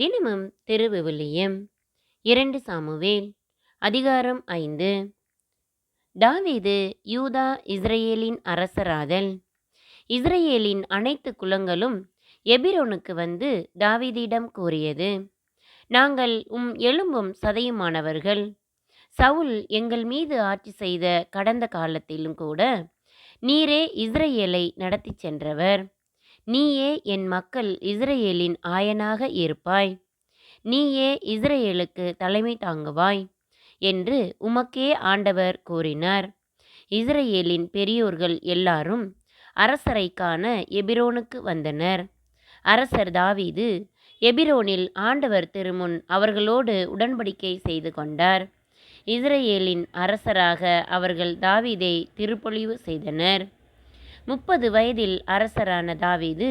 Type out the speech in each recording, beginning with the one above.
தினமும் திருவிவிலியம் இரண்டு சாமுவேல் அதிகாரம் ஐந்து. தாவீது யூதா இஸ்ரேலின் அரசராதல். இஸ்ரேலின் அனைத்து குலங்களும் எபிரோனுக்கு வந்து தாவீதிடம் கூறியது நாங்கள் உம் எலும்பும் சதையுமானவர்கள். சவுல் எங்கள் மீது ஆட்சி செய்த கடந்த காலத்திலும் கூட நீரே இஸ்ரேலை நடத்தி சென்றவர். நீயே என் மக்கள் இஸ்ரேலின் ஆயனாக இருப்பாய். நீயே இஸ்ரேலுக்கு தலைமை தாங்குவாய் என்று உமக்கே ஆண்டவர் கூறினார். இஸ்ரேலின் பெரியோர்கள் எல்லாரும் அரசரைக்கான எபிரோனுக்கு வந்தனர். அரசர் தாவீது எபிரோனில் ஆண்டவர் திருமுன் அவர்களோடு உடன்படிக்கை செய்து கொண்டார். இஸ்ரேலின் அரசராக அவர்கள் தாவீதை திருப்பொழிவு செய்தனர். முப்பது வயதில் அரசரான தாவீது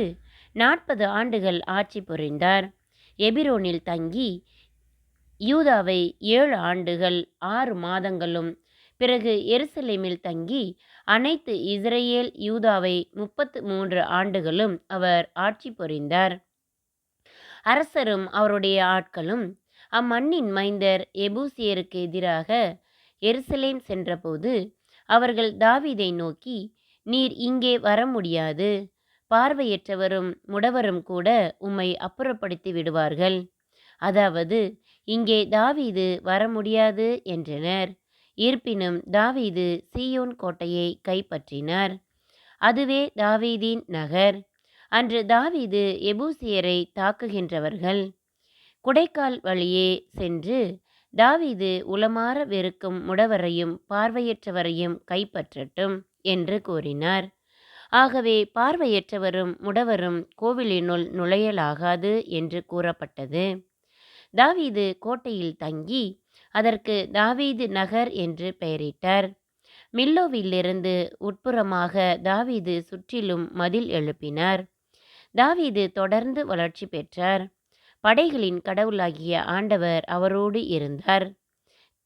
நாற்பது ஆண்டுகள் ஆட்சி புரிந்தார். எபிரோனில் தங்கி யூதாவை ஏழு ஆண்டுகள் ஆறு மாதங்களும் பிறகு எருசலேமில் தங்கி அனைத்து இஸ்ரேல் யூதாவை முப்பத்து மூன்று ஆண்டுகளும் அவர் ஆட்சி புரிந்தார். அரசரும் அவருடைய ஆட்களும் அம்மண்ணின் மைந்தர் எபூசியருக்கு எதிராக எருசலேம் சென்றபோது அவர்கள் தாவீதை நோக்கி நீர் இங்கே வர முடியாது. பார்வையற்றவரும் முடவரும் கூட உம்மை அப்புறப்படுத்தி விடுவார்கள். அதாவது இங்கே தாவீது வர முடியாது என்றனர். இருப்பினும் தாவீது சீயோன் கோட்டையை கைப்பற்றினார். அதுவே தாவீதின் நகர். அன்று தாவீது எபூசியரை தாக்குகின்றவர்கள். குடைக்கால் வழியே சென்று தாவீது உளமாற வெறுக்கும் முடவரையும் பார்வையற்றவரையும் கைப்பற்றட்டும். என்று கூறினார். ஆகவே பார்வையற்றவரும் முடவரும் கோவிலினுள் நுழையலாகாது என்று கூறப்பட்டது. தாவீது கோட்டையில் தங்கி அதற்கு தாவீது நகர் என்று பெயரிட்டார். மில்லோவிலிருந்து உட்புறமாக தாவீது சுற்றிலும் மதில் எழுப்பினார். தாவீது தொடர்ந்து வளர்ச்சி பெற்றார். படைகளின் கடவுளாகிய ஆண்டவர் அவரோடு இருந்தார்.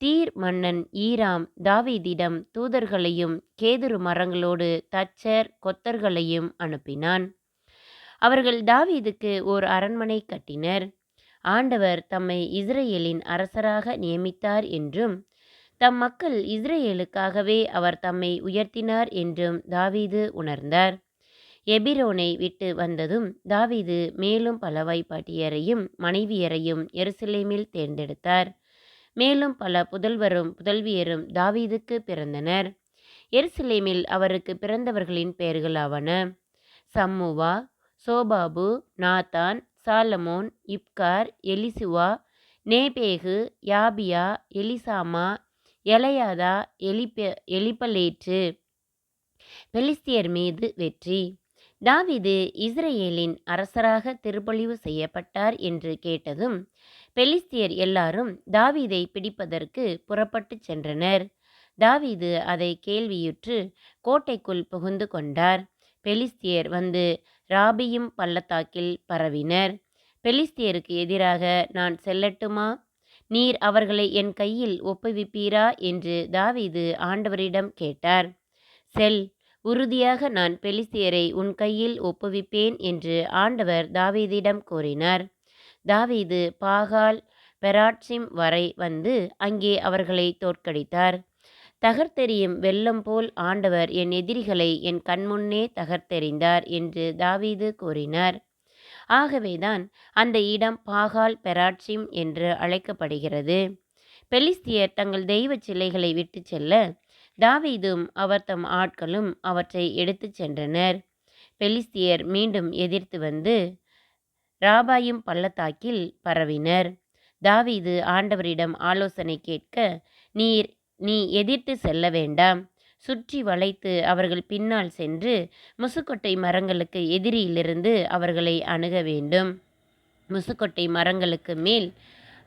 தீர் மன்னன் ஈராம் தாவீதிடம் தூதர்களையும் கேதுரு மரங்களோடு தச்சர் கொத்தர்களையும் அனுப்பினான். அவர்கள் தாவீதுக்கு ஓர் அரண்மனை கட்டினர். ஆண்டவர் தம்மை இஸ்ரேலின் அரசராக நியமித்தார் என்றும் தம் மக்கள் இஸ்ரேலுக்காகவே அவர் தம்மை உயர்த்தினார் என்றும் தாவீது உணர்ந்தார். எபிரோனை விட்டு வந்ததும் தாவீது மேலும் பல வைப்பாட்டியரையும் மனைவியரையும் எருசலேமில் தேர்ந்தெடுத்தார். மேலும் பல புதல்வரும் புதல்வியரும் தாவீதுக்கு பிறந்தனர். எருசலேமில் அவருக்கு பிறந்தவர்களின் பெயர்களாவன சம்முவா சோபாபு நாத்தான் சாலமோன் இப்கார் எலிசுவா நேபேகு யாபியா எலிசாமா எலையாதா எலிப எலிப்பலேற்று பெலிஸ்தியர் மீது வெற்றி. தாவிது இஸ்ரேலின் அரசராக திருப்பொழிவு செய்யப்பட்டார் என்று கேட்டதும் பெலிஸ்தியர் எல்லாரும் தாவீதை பிடிப்பதற்கு புறப்பட்டு சென்றனர். தாவீது அதை கேள்வியுற்று கோட்டைக்குள் புகுந்து கொண்டார். பெலிஸ்தியர் வந்து ராபியும் பள்ளத்தாக்கில் பரவினர். பெலிஸ்தியருக்கு எதிராக நான் செல்லட்டுமா? நீர் அவர்களை என் கையில் ஒப்புவிப்பீரா? என்று தாவீது ஆண்டவரிடம் கேட்டார். செல் உறுதியாக நான் பெலிஸ்தியரை உன் கையில் ஒப்புவிப்பேன் என்று ஆண்டவர் தாவீதிடம் கூறினார். தாவீது பாகால் பெராட்சிம் வரை வந்து அங்கே அவர்களை தோற்கடித்தார். தகர்த்தெறியும் வெள்ளம் போல் ஆண்டவர் என் எதிரிகளை என் கண்முன்னே தகர்த்தெறிந்தார் என்று தாவீது கூறினார். ஆகவேதான் அந்த இடம் பாகால் பெராட்சிம் என்று அழைக்கப்படுகிறது. பெலிஸ்தியர் தங்கள் தெய்வ சிலைகளை விட்டு செல்ல தாவீதும் அவர் தம் ஆட்களும் அவற்றை எடுத்துச் சென்றனர். பெலிஸ்தியர் மீண்டும் எதிர்த்து வந்து ராபாயும் பள்ளத்தாக்கில் பரவினர். தாவீது ஆண்டவரிடம் ஆலோசனை கேட்க நீர் நீ எதிர்த்து செல்ல வேண்டாம். சுற்றி வளைத்து அவர்கள் பின்னால் சென்று முசுக்கொட்டை மரங்களுக்கு எதிரியிலிருந்து அவர்களை அணுக வேண்டும். முசுக்கொட்டை மரங்களுக்கு மேல்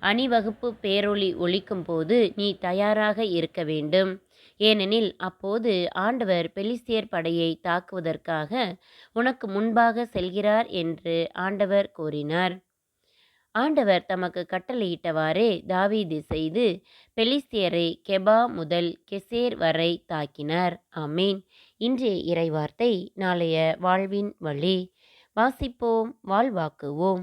அணிவகுப்பு பேரொளி ஒழிக்கும் போது நீ தயாராக இருக்க வேண்டும். ஏனெனில் அப்போது ஆண்டவர் பெலிஸ்தியர் படையை தாக்குவதற்காக உனக்கு முன்பாக செல்கிறார் என்று ஆண்டவர் கூறினார். ஆண்டவர் தமக்கு கட்டளையிட்டவாறே தாவீது செய்து பெலிஸ்தியரை கெபா முதல் கெசேர் வரை தாக்கினார். ஆமீன். இன்றைய இறைவார்த்தை நாளைய வாழ்வின் வழி. வாசிப்போம் வாழ்வாக்குவோம்.